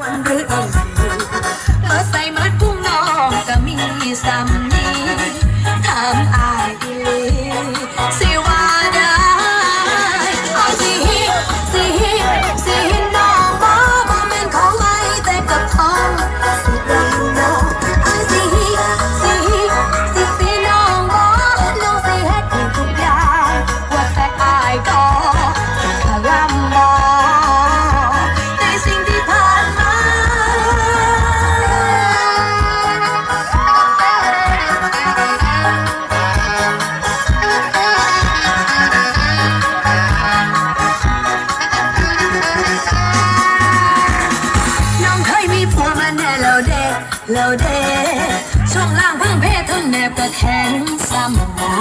ஒன்று แล้วเด้ช่วงล่างเพิ่งเพศทุนแนบก็แขงซ้ำมา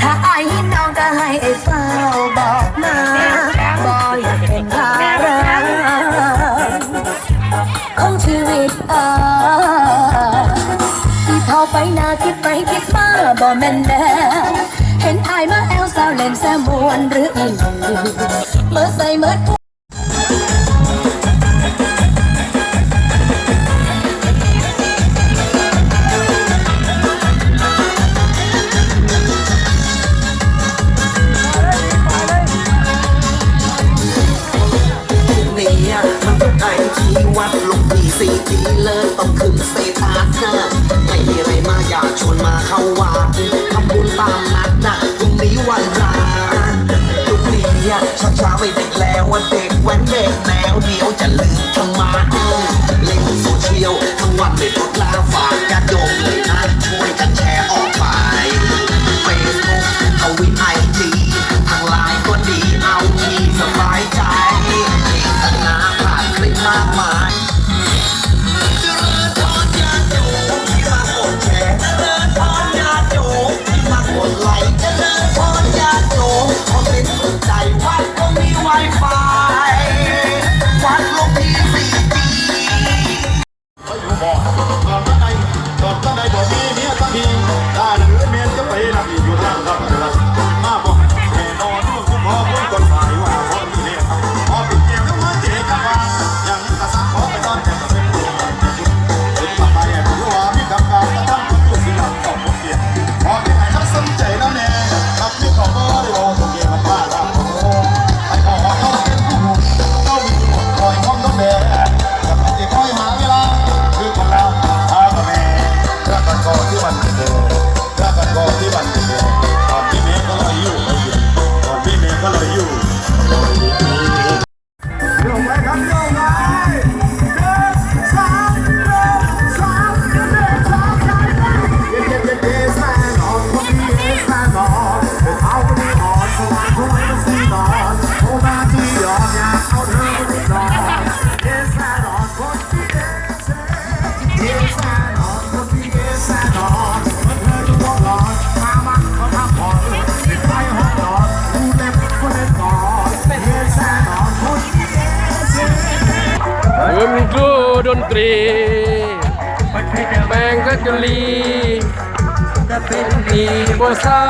ถ้าไอ้หิน้องก็ให้ไอ้เฝ้าบอกมาบอยอยากเป็นภาระของชีวิตเออที่เผาไปนาคิดไปคิดมาบอกแม่นแล้เห็นไอ้มาแอลสาวเล่นแซมวนหรืออีเมื่อใส่เมื่อ สี่ดีเลิศต้องขึ้นเซตาสนาไม่มีอะไรมาอยากชวนมาเข้าวัดทำบุญตามนัดนะพรุ่งนี้วันรันทร์ทุกทีอช้าช้าไปเด็กแล้ววันเด็กแว้นเด็กแล้วเดี๋ยวจะลืมธรรมะเล่นโซเชียลทั้งวันไม่ลดละฝากกาติโยมเลยนะช่วย คุณครูดนตรี แบงก็จะลีจะเป็นดีบ่เศร้า